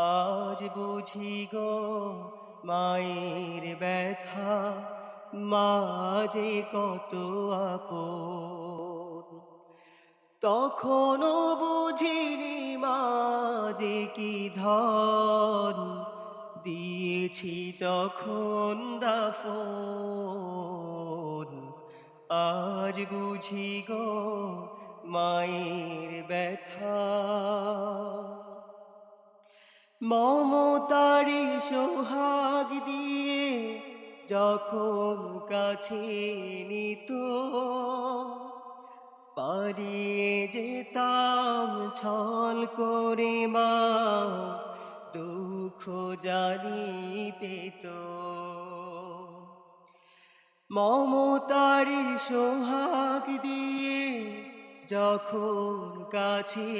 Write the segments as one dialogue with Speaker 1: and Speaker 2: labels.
Speaker 1: আজ বুঝি গো মায়ের ব্যথা মাঝে কত আপন। তখনও বুঝিনি মাঝে কি ধন, দিয়েছি তখন দাফন। আজ বুঝি গো মায়ের ব্যথা। মমতারি সোহাগ দিয়ে যখন কাছে নিত পারিয়ে যেতাম ছল করে মা, দুঃখ জানি পেত। মমতারি সোহাগ দিয়ে যখন কাছে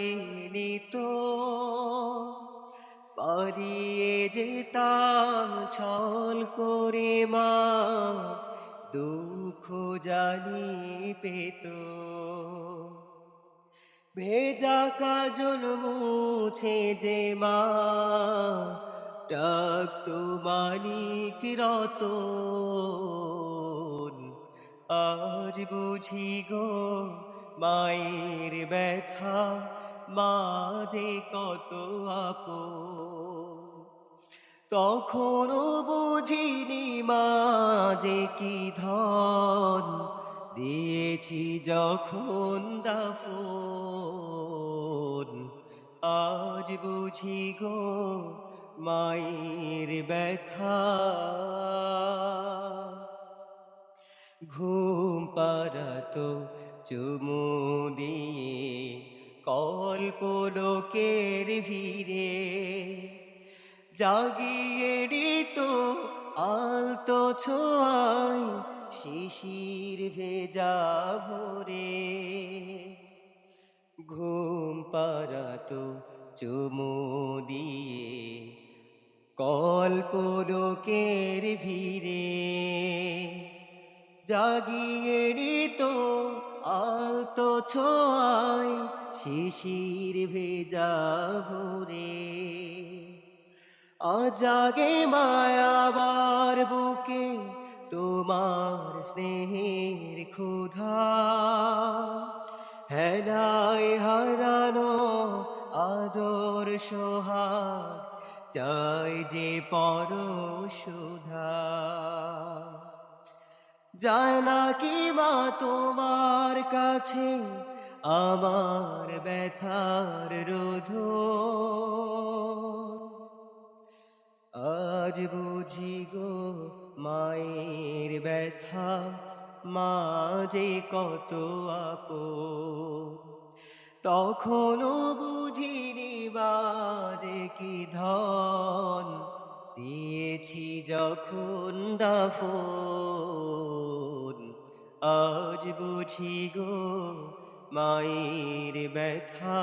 Speaker 1: নিত পারিয়ে যেতাম, ছল করে মা দুঃখ জানি পেত। ভেজা কাজল মুছে যে মা ডাক মানিক রত আজ বুঝি গো মায়ের ব্যথা মাঝে কত আপন। তখনও বুঝিনি মাঝে কি ধন দিয়েছি যখন দাফন। আজ বুঝি গো মায়ের ব্যথা। ঘুম পাড়াতো চুমু দিয়ে কল্প লোকের ভিড়ে জাগিয়ে ঋত আলতো ছোঁয়ায় শিশির ভেজা ভরে। ঘুম পাড়াতো চুমু দিয়ে কল্প লোকের ভিড়ে। জাগিয়ে ঋত আলতো ছোঁয়ায় শিশির ভেজা ভরে। অজাগে মায়াবার বুকে তোমার স্নেহের ক্ষুধা। হেলায় হারানো আদর সোহাগ চাই যে পর সুধা জানা কি মা তোমার কাছে আমার ব্যথার রোধ। আজ বুঝি গো মায়ের ব্যথা মাঝে কত আপো তখনও বুঝিনি বাজে কি ধন দিয়েছি যখন দাফন। আজ বুঝি গো মায়ের ব্যথা।